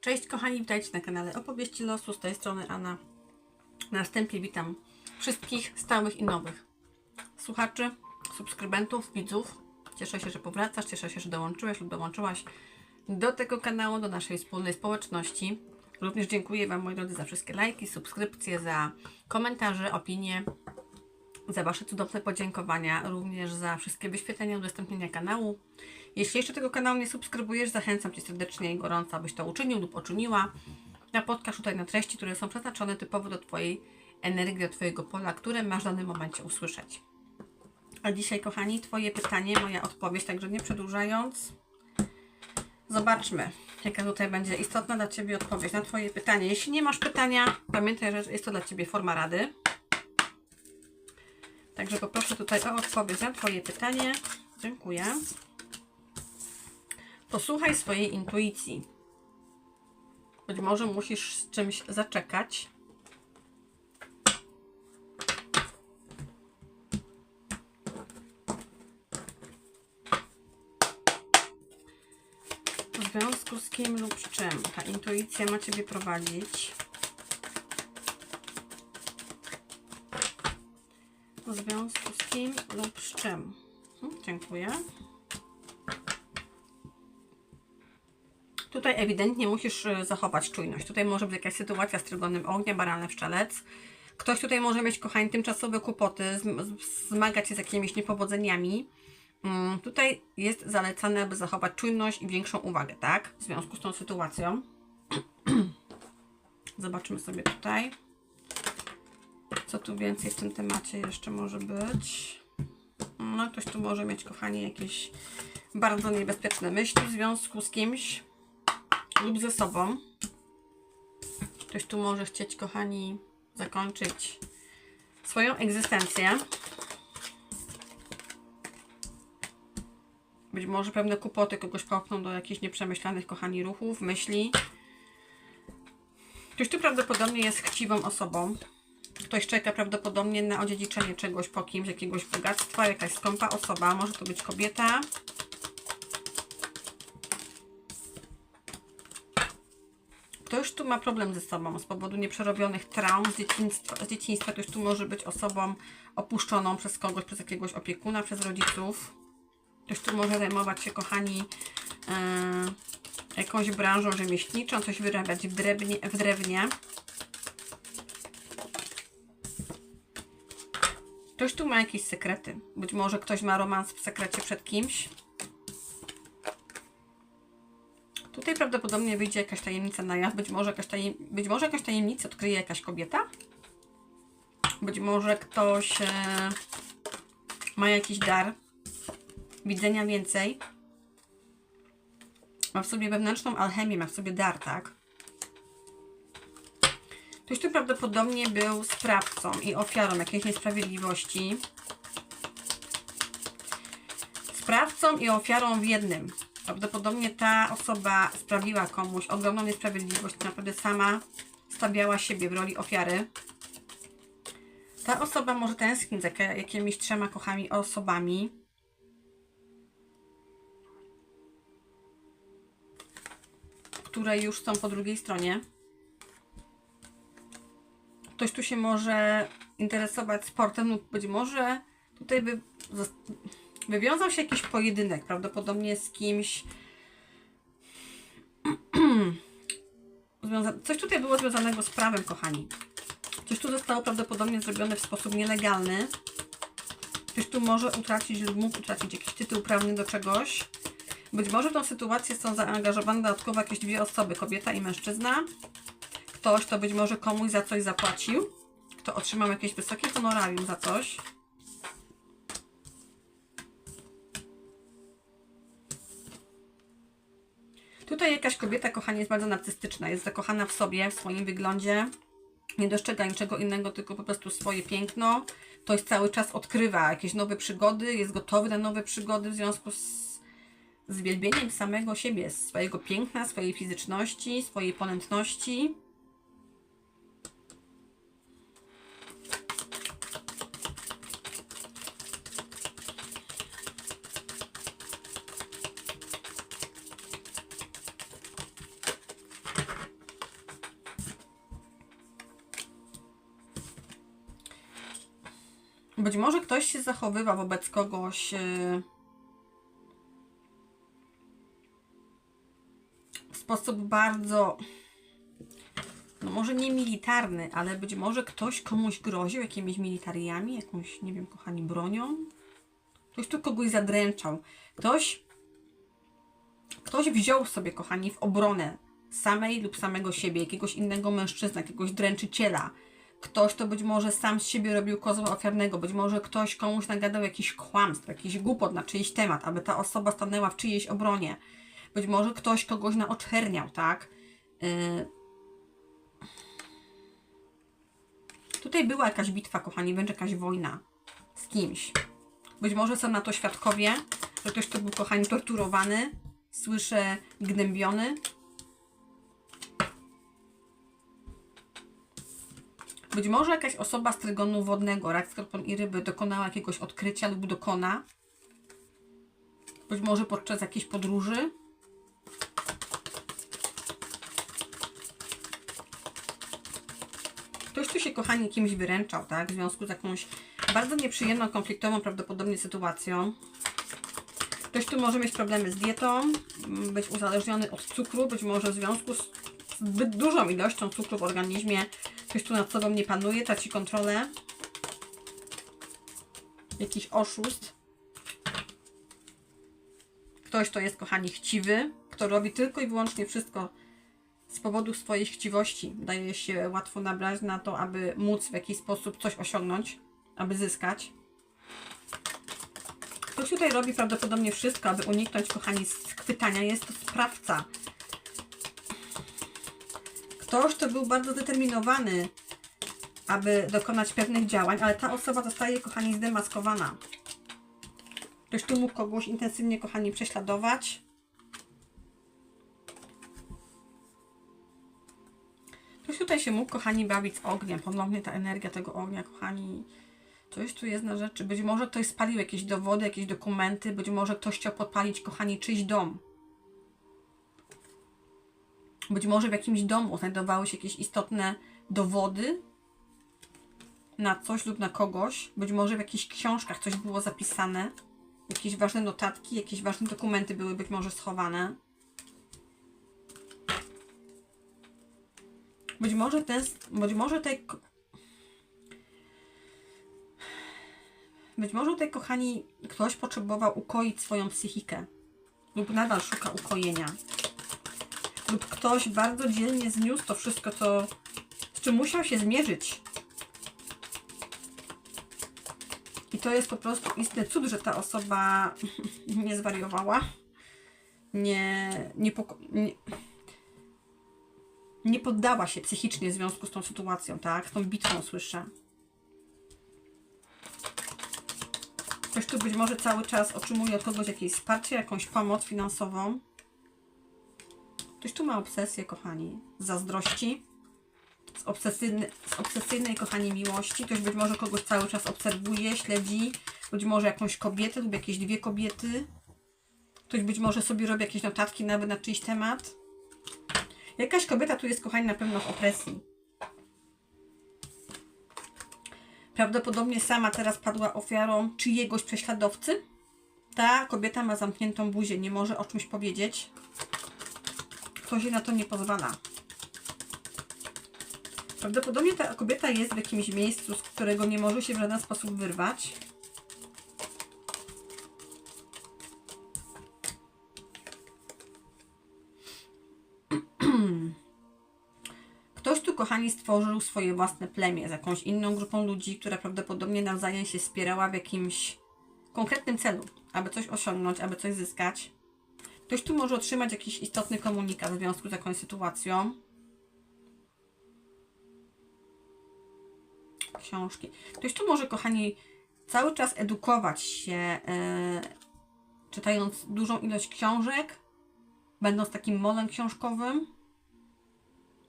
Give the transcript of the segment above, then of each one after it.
Cześć kochani, witajcie na kanale Opowieści Losu, z tej strony Anna. Na wstępie witam wszystkich stałych i nowych słuchaczy, subskrybentów, widzów. Cieszę się, że powracasz, cieszę się, że dołączyłeś lub dołączyłaś do tego kanału, do naszej wspólnej społeczności. Również dziękuję Wam, moi drodzy, za wszystkie lajki, subskrypcje, za komentarze, opinie, za Wasze cudowne podziękowania, również za wszystkie wyświetlenia, udostępnienia kanału. Jeśli jeszcze tego kanału nie subskrybujesz, zachęcam Cię serdecznie i gorąco, abyś to uczynił lub uczyniła. Napotkasz tutaj na treści, które są przeznaczone typowo do Twojej energii, do Twojego pola, które masz w danym momencie usłyszeć. A dzisiaj, kochani, Twoje pytanie, moja odpowiedź, także nie przedłużając, zobaczmy, jaka tutaj będzie istotna dla Ciebie odpowiedź na Twoje pytanie. Jeśli nie masz pytania, pamiętaj, że jest to dla Ciebie forma rady. Także poproszę tutaj o odpowiedź na Twoje pytanie. Dziękuję. Posłuchaj swojej intuicji. Być może musisz z czymś zaczekać. W związku z kim lub z czym ta intuicja ma Ciebie prowadzić? W związku z kim lub z czym? Mhm, dziękuję. Tutaj ewidentnie musisz y, zachować czujność. Tutaj może być jakaś sytuacja z trygonem ognia, barany wszczelec. Ktoś tutaj może mieć, kochani, tymczasowe kłopoty, zmagać się z jakimiś niepowodzeniami. Mm, Tutaj jest zalecane, aby zachować czujność i większą uwagę, tak? W związku z tą sytuacją. Zobaczymy sobie tutaj. Co tu więcej w tym temacie jeszcze może być? No, ktoś tu może mieć, kochani, jakieś bardzo niebezpieczne myśli w związku z kimś lub ze sobą. Ktoś tu może chcieć, kochani, zakończyć swoją egzystencję. Być może pewne kłopoty kogoś popchną do jakichś nieprzemyślanych, kochani, ruchów, myśli. Ktoś tu prawdopodobnie jest chciwą osobą. Ktoś czeka prawdopodobnie na odziedziczenie czegoś po kimś, jakiegoś bogactwa, jakaś skąpa osoba, może to być kobieta. Ktoś tu ma problem ze sobą z powodu nieprzerobionych traum z dzieciństwa. Z dzieciństwa. Ktoś tu może być osobą opuszczoną przez kogoś, przez jakiegoś opiekuna, przez rodziców. Ktoś tu może zajmować się, kochani, e, jakąś branżą rzemieślniczą, coś wyrabiać w drewnie. W drewnie. Ktoś tu ma jakieś sekrety. Być może ktoś ma romans w sekrecie przed kimś. Tutaj prawdopodobnie wyjdzie jakaś tajemnica na jaw. Być może jakaś, tajem... Być może jakaś tajemnicę odkryje jakaś kobieta. Być może ktoś e, ma jakiś dar widzenia więcej. Ma w sobie wewnętrzną alchemię, ma w sobie dar, tak? Ktoś tu prawdopodobnie był sprawcą i ofiarą jakiejś niesprawiedliwości. Sprawcą i ofiarą w jednym. Prawdopodobnie ta osoba sprawiła komuś ogromną niesprawiedliwość, naprawdę sama stawiała siebie w roli ofiary. Ta osoba może tęsknić za jakimiś trzema kochami osobami. które już są po drugiej stronie. Ktoś tu się może interesować sportem lub być może tutaj by wywiązał się jakiś pojedynek, prawdopodobnie z kimś. Coś tutaj było związanego z prawem, kochani. Coś tu zostało prawdopodobnie zrobione w sposób nielegalny. Ktoś tu może utracić lub mógł utracić jakiś tytuł prawny do czegoś. Być może w tą sytuację są zaangażowane dodatkowo jakieś dwie osoby, kobieta i mężczyzna. Ktoś, to być może komuś za coś zapłacił, kto otrzymał jakieś wysokie honorarium za coś. Tutaj jakaś kobieta, kochanie, jest bardzo narcystyczna, jest zakochana w sobie, w swoim wyglądzie. Nie dostrzega niczego innego, tylko po prostu swoje piękno. Ktoś cały czas odkrywa jakieś nowe przygody, jest gotowy na nowe przygody w związku z z wielbieniem samego siebie, swojego piękna, swojej fizyczności, swojej ponętności. Ktoś się zachowywa wobec kogoś. Yy, w sposób bardzo. No może nie militarny, ale być może ktoś komuś groził jakimiś militariami, jakąś, nie wiem, kochani, bronią. Ktoś tu kogoś zadręczał. Ktoś. Ktoś wziął sobie, kochani, w obronę samej lub samego siebie, jakiegoś innego mężczyzna, jakiegoś dręczyciela. Ktoś to być może sam z siebie robił kozła ofiarnego, być może ktoś komuś nagadał jakiś kłamstw, jakiś głupot na czyjś temat, aby ta osoba stanęła w czyjejś obronie. Być może ktoś kogoś naoczerniał, tak? Yy... Tutaj była jakaś bitwa, kochani, będzie jakaś wojna z kimś. Być może są na to świadkowie, że ktoś tu był, kochani, torturowany, słyszę gnębiony, Być może jakaś osoba z trygonu wodnego, rak, skorpion i ryby dokonała jakiegoś odkrycia lub dokona. Być może podczas jakiejś podróży. Ktoś tu się, kochani, kimś wyręczał, tak? W związku z jakąś bardzo nieprzyjemną, konfliktową prawdopodobnie sytuacją. Ktoś tu może mieć problemy z dietą, być uzależniony od cukru, być może w związku z zbyt dużą ilością cukru w organizmie Ktoś tu nad sobą nie panuje, traci kontrolę. Jakiś oszust. Ktoś to jest, kochani, chciwy, kto robi tylko i wyłącznie wszystko z powodu swojej chciwości. Daje się łatwo nabrać na to, aby móc w jakiś sposób coś osiągnąć, aby zyskać. Ktoś tutaj robi prawdopodobnie wszystko, aby uniknąć, kochani, schwytania. Jest to sprawca Ktoś, kto był bardzo zdeterminowany, aby dokonać pewnych działań, ale ta osoba zostaje, kochani, zdemaskowana. Ktoś tu mógł kogoś intensywnie, kochani, prześladować. Ktoś tutaj się mógł, kochani, bawić z ogniem. Ponownie ta energia tego ognia, kochani. Coś tu jest na rzeczy. Być może ktoś spalił jakieś dowody, jakieś dokumenty. Być może ktoś chciał podpalić, kochani, czyjś dom. Być może w jakimś domu znajdowały się jakieś istotne dowody na coś lub na kogoś. Być może w jakichś książkach coś było zapisane. Jakieś ważne notatki, jakieś ważne dokumenty były być może schowane. Być może ten, być może tej, być może tutaj, kochani, ktoś potrzebował ukoić swoją psychikę lub nadal szuka ukojenia lub ktoś bardzo dzielnie zniósł to wszystko, co, z czym musiał się zmierzyć. I to jest po prostu istny cud, że ta osoba nie zwariowała, nie, nie, nie, nie poddała się psychicznie w związku z tą sytuacją, tak? Z tą bitwą słyszę. Ktoś tu być może cały czas otrzymuje od kogoś jakieś wsparcie, jakąś pomoc finansową. Ktoś tu ma obsesję, kochani, z zazdrości, z, obsesyjny, z obsesyjnej, kochani, miłości. Ktoś być może kogoś cały czas obserwuje, śledzi, być może jakąś kobietę lub jakieś dwie kobiety. Ktoś być może sobie robi jakieś notatki nawet na czyjś temat. Jakaś kobieta tu jest, kochani, na pewno w opresji. Prawdopodobnie sama teraz padła ofiarą czyjegoś prześladowcy. Ta kobieta ma zamkniętą buzię, nie może o czymś powiedzieć. Jej na to nie pozwala. Prawdopodobnie ta kobieta jest w jakimś miejscu, z którego nie może się w żaden sposób wyrwać. Ktoś tu, kochani, stworzył swoje własne plemię z jakąś inną grupą ludzi, która prawdopodobnie nawzajem się wspierała w jakimś konkretnym celu, aby coś osiągnąć, aby coś zyskać. Ktoś tu może otrzymać jakiś istotny komunikat w związku z jakąś sytuacją. Książki. Ktoś tu może, kochani, cały czas edukować się, yy, czytając dużą ilość książek, będąc takim molem książkowym.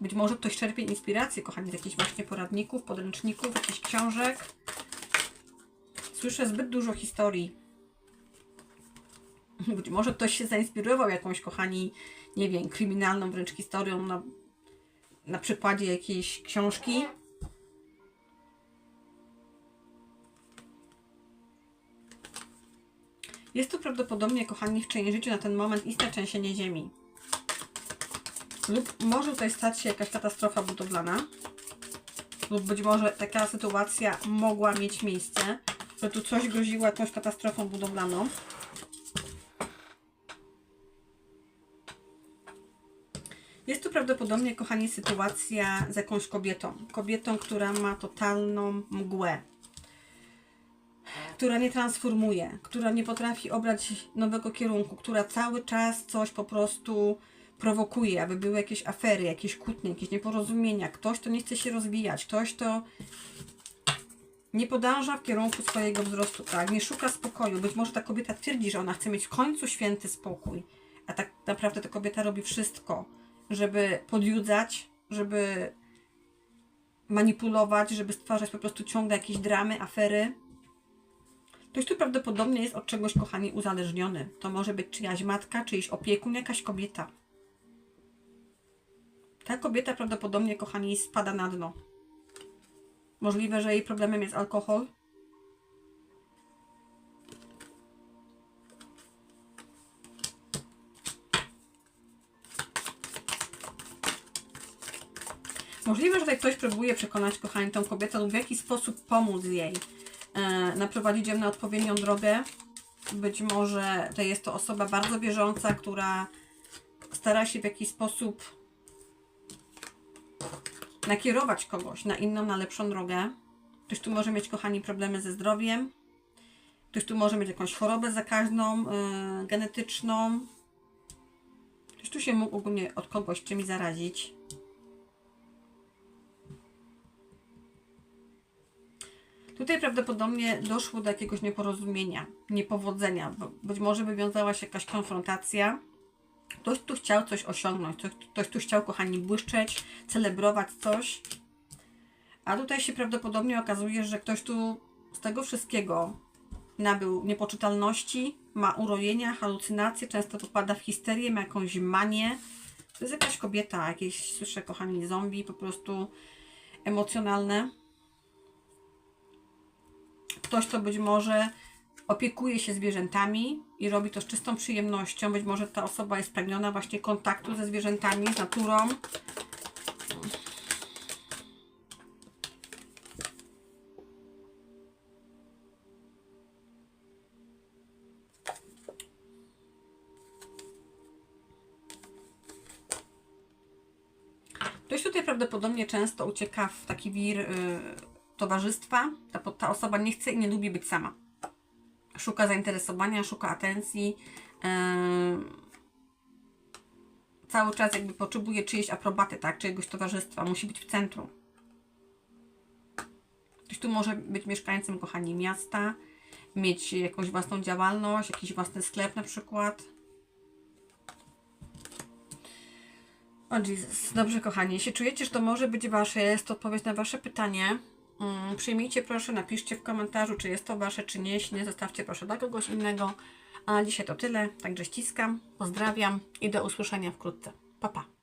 Być może ktoś czerpie inspirację, kochani, z jakichś właśnie poradników, podręczników, jakichś książek. Słyszę zbyt dużo historii być może ktoś się zainspirował jakąś, kochani, nie wiem, kryminalną wręcz historią na, na przykładzie jakiejś książki. Jest to prawdopodobnie, kochani, w czyimś życiu na ten moment istne trzęsienie ziemi. Lub może tutaj stać się jakaś katastrofa budowlana. Lub być może taka sytuacja mogła mieć miejsce, że tu coś groziło jakąś katastrofą budowlaną. Prawdopodobnie, kochani, sytuacja z jakąś kobietą. Kobietą, która ma totalną mgłę. Która nie transformuje, która nie potrafi obrać nowego kierunku, która cały czas coś po prostu prowokuje, aby były jakieś afery, jakieś kłótnie, jakieś nieporozumienia. Ktoś, kto nie chce się rozwijać, ktoś, kto nie podąża w kierunku swojego wzrostu, tak? Nie szuka spokoju. Być może ta kobieta twierdzi, że ona chce mieć w końcu święty spokój, a tak naprawdę ta kobieta robi wszystko, żeby podjudzać, żeby manipulować, żeby stwarzać po prostu ciągle jakieś dramy, afery. Ktoś tu prawdopodobnie jest od czegoś, kochani, uzależniony. To może być czyjaś matka, czyjś opiekun, jakaś kobieta. Ta kobieta prawdopodobnie, kochani, spada na dno. Możliwe, że jej problemem jest alkohol. Możliwe, że tutaj ktoś próbuje przekonać, kochani, tą kobietę lub w jakiś sposób pomóc jej, e, naprowadzić ją na odpowiednią drogę. Być może to jest to osoba bardzo wierząca, która stara się w jakiś sposób nakierować kogoś na inną, na lepszą drogę. Ktoś tu może mieć, kochani, problemy ze zdrowiem. Ktoś tu może mieć jakąś chorobę zakaźną, yy, genetyczną. Ktoś tu się mógł ogólnie od kogoś czymś zarazić. Tutaj prawdopodobnie doszło do jakiegoś nieporozumienia, niepowodzenia. Być może wywiązała się jakaś konfrontacja. Ktoś tu chciał coś osiągnąć, ktoś, ktoś tu chciał, kochani, błyszczeć, celebrować coś. A tutaj się prawdopodobnie okazuje, że ktoś tu z tego wszystkiego nabył niepoczytalności, ma urojenia, halucynacje, często popada w histerię, ma jakąś manię. To jest jakaś kobieta, jakieś, słyszę, kochani, zombie, po prostu emocjonalne. Ktoś, kto być może opiekuje się zwierzętami i robi to z czystą przyjemnością. Być może ta osoba jest pragniona właśnie kontaktu ze zwierzętami, z naturą. Ktoś tutaj prawdopodobnie często ucieka w taki wir y, towarzystwa. Ta, ta osoba nie chce i nie lubi być sama szuka zainteresowania, szuka atencji. Yy, cały czas jakby potrzebuje czyjejś aprobaty, tak? Czyjegoś towarzystwa, musi być w centrum. Ktoś tu może być mieszkańcem, kochani, miasta, mieć jakąś własną działalność, jakiś własny sklep na przykład. O Jezus, dobrze kochani, jeśli czujecie, że to może być Wasze, jest to odpowiedź na Wasze pytanie, przyjmijcie proszę, napiszcie w komentarzu, czy jest to Wasze, czy nie. Jeśli nie, zostawcie proszę dla kogoś innego. A dzisiaj to tyle, także ściskam, pozdrawiam i do usłyszenia wkrótce. Pa, pa.